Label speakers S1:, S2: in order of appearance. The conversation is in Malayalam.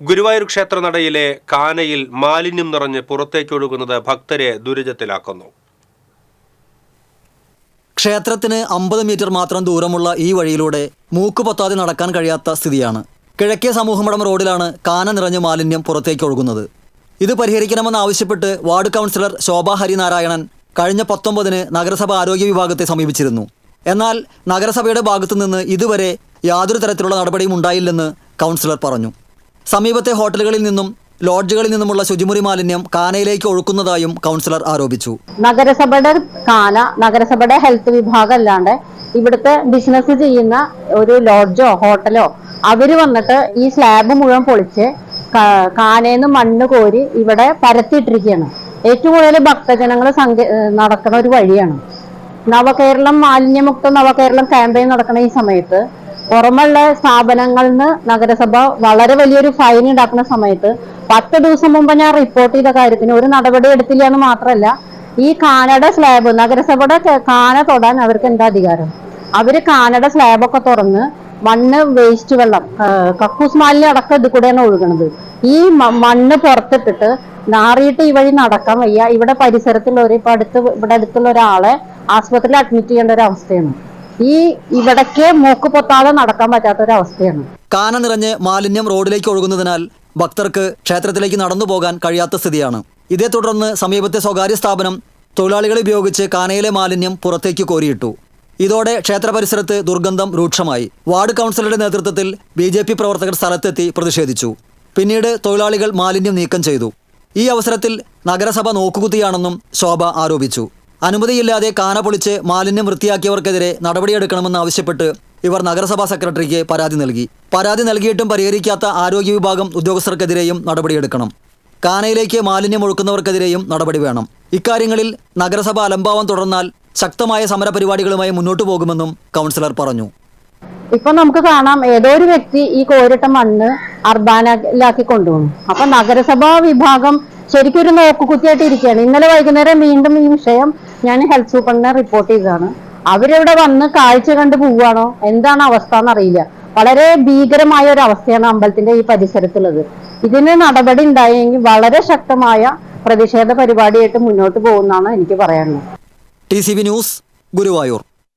S1: ഗുരുവായൂർ ക്ഷേത്രനടയിലെ കാനയിൽ മാലിന്യം നിറഞ്ഞ് പുറത്തേക്കൊഴുകുന്നത് ഭക്തരെ ദുരിതത്തിലാക്കുന്നു.
S2: ക്ഷേത്രത്തിന് അമ്പത് മീറ്റർ മാത്രം ദൂരമുള്ള ഈ വഴിയിലൂടെ മൂക്ക് പൊത്താതെ നടക്കാൻ കഴിയാത്ത സ്ഥിതിയാണ്. കിഴക്കേ സമൂഹമടം റോഡിലാണ് കാന നിറഞ്ഞ മാലിന്യം പുറത്തേക്ക് ഒഴുകുന്നത് ഇത് പരിഹരിക്കണമെന്നാവശ്യപ്പെട്ട് വാർഡ് കൗൺസിലർ ശോഭ ഹരിനാരായണൻ കഴിഞ്ഞ പത്തൊമ്പതിന് നഗരസഭ ആരോഗ്യ വിഭാഗത്തെ സമീപിച്ചിരുന്നു. എന്നാൽ നഗരസഭയുടെ ഭാഗത്തുനിന്ന് ഇതുവരെ യാതൊരു തരത്തിലുള്ള നടപടിയും ഉണ്ടായില്ലെന്ന് കൗൺസിലർ പറഞ്ഞു. സമീപത്തെ ഹോട്ടലുകളിൽ നിന്നും ലോഡ്ജുകളിൽ നിന്നുമുള്ള ശുചിമുറി മാലിന്യം കാനയിലേക്ക് ഒഴുക്കുന്നതായും കൗൺസിലർ ആരോപിച്ചു.
S3: നഗരസഭയുടെ കാന നഗരസഭയുടെ ഹെൽത്ത് വിഭാഗം അല്ലാണ്ട് ഇവിടുത്തെ ബിസിനസ് ചെയ്യുന്ന ഒരു ലോഡ്ജോ ഹോട്ടലോ അവർ വന്നിട്ട് ഈ സ്ലാബ് മുഴുവൻ പൊളിച്ച് കാനേന്ന് മണ്ണ് കോരി ഇവിടെ പരത്തിയിട്ടിരിക്കുകയാണ്. ഏറ്റവും കൂടുതൽ ഭക്തജനങ്ങൾ നടക്കുന്ന ഒരു വഴിയാണ്. നവകേരളം മാലിന്യമുക്ത നവകേരളം ക്യാമ്പയിൻ നടക്കുന്ന ഈ സമയത്ത് പുറമുള്ള സ്ഥാപനങ്ങളിൽ നിന്ന് നഗരസഭ വളരെ വലിയൊരു ഫൈൻ ഉണ്ടാക്കുന്ന സമയത്ത് പത്ത് ദിവസം മുമ്പ് ഞാൻ റിപ്പോർട്ട് ചെയ്ത കാര്യത്തിന് ഒരു നടപടി എടുത്തില്ല എന്ന് മാത്രമല്ല ഈ കാനഡ സ്ലാബ് നഗരസഭയുടെ കാന തൊടാൻ അവർക്ക് എന്താ അധികാരം? അവർ കാനഡ സ്ലാബൊക്കെ തുറന്ന് മണ്ണ് വേസ്റ്റ് വെള്ളം കക്കൂസ് മാലിന്യം അടക്കം ഇത് കൂടെയാണ് ഒഴുകണത്. ഈ മണ്ണ് പുറത്തിട്ടിട്ട് നാറിയിട്ട് ഈ വഴി നടക്കാൻ വയ്യ. ഇവിടെ പരിസരത്തുള്ളവർ ഇപ്പൊ അടുത്ത് ഇവിടെ അടുത്തുള്ള ഒരാളെ ആസ്പത്രിയിൽ അഡ്മിറ്റ് ചെയ്യേണ്ട ഒരു അവസ്ഥയാണ്. ഈ ഇവിടേക്ക് മൂക്ക് പൊത്താതെ നടക്കാൻ പറ്റാത്ത ഒരു അവസ്ഥയാണ്
S2: കാന നിറഞ്ഞ് മാലിന്യം റോഡിലേക്ക് ഒഴുകുന്നതിനാൽ ഭക്തർക്ക് ക്ഷേത്രത്തിലേക്ക് നടന്നു പോകാൻ കഴിയാത്ത സ്ഥിതിയാണ്. ഇതേ തുടർന്ന് സമീപത്തെ സ്വകാര്യ സ്ഥാപനം തൊഴിലാളികളെ ഉപയോഗിച്ച് കാനയിലെ മാലിന്യം പുറത്തേക്ക് കോരിയിട്ടു. ഇതോടെ ക്ഷേത്ര പരിസരത്ത് ദുർഗന്ധം രൂക്ഷമായി. വാർഡ് കൗൺസിലറുടെ നേതൃത്വത്തിൽ ബി ജെ പി പ്രവർത്തകർ സ്ഥലത്തെത്തി പ്രതിഷേധിച്ചു. പിന്നീട് തൊഴിലാളികൾ മാലിന്യം നീക്കം ചെയ്തു. ഈ അവസരത്തിൽ നഗരസഭ നോക്കുകുത്തിയാണെന്നും ശോഭ ആരോപിച്ചു. അനുമതിയില്ലാതെ കാന പൊളിച്ച് മാലിന്യം വൃത്തിയാക്കിയവർക്കെതിരെ നടപടിയെടുക്കണമെന്ന് ആവശ്യപ്പെട്ട് ഇവർ നഗരസഭാ സെക്രട്ടറിക്ക് പരാതി നൽകി. പരാതി നൽകിയിട്ടും പരിഹരിക്കാത്ത ആരോഗ്യ വിഭാഗം ഉദ്യോഗസ്ഥർക്കെതിരെയും നടപടിയെടുക്കണം. കാനയിലേക്ക് മാലിന്യം ഒഴുക്കുന്നവർക്കെതിരെയും നടപടി വേണം. ഇക്കാര്യങ്ങളിൽ നഗരസഭ അലംഭാവം തുടർന്നാൽ ശക്തമായ സമരപരിപാടികളുമായി മുന്നോട്ടു പോകുമെന്നും കൗൺസിലർ പറഞ്ഞു.
S3: ഇപ്പൊ നമുക്ക് കാണാം ഏതോ ഒരു വ്യക്തി ഈ കോരിട്ട മണ്ണ് അർബാനിലാക്കി കൊണ്ടുപോകും അപ്പൊ നഗരസഭാ വിഭാഗം ശരിക്കും ഒരു നോക്കുകുത്തിയായിട്ട് ഇരിക്കുകയാണ്. ഇന്നലെ വൈകുന്നേരം വീണ്ടും ഈ വിഷയം ഞാൻ ഹെൽത്ത് സൂപ്രണ്ടിനെ റിപ്പോർട്ട് ചെയ്തതാണ്. അവരിവിടെ വന്ന് കാഴ്ച കണ്ട് പോവുകയാണോ? എന്താണ് അവസ്ഥ എന്നറിയില്ല വളരെ ഭീകരമായ ഒരു അവസ്ഥയാണ് അമ്പലത്തിന്റെ ഈ പരിസരത്തുള്ളത്. ഇതിന് നടപടി ഉണ്ടായെങ്കിൽ വളരെ ശക്തമായ പ്രതിഷേധ പരിപാടിയായിട്ട് മുന്നോട്ട് പോകുന്നതാണ് എനിക്ക് പറയാനുള്ളത്.
S2: T news Guruvayur.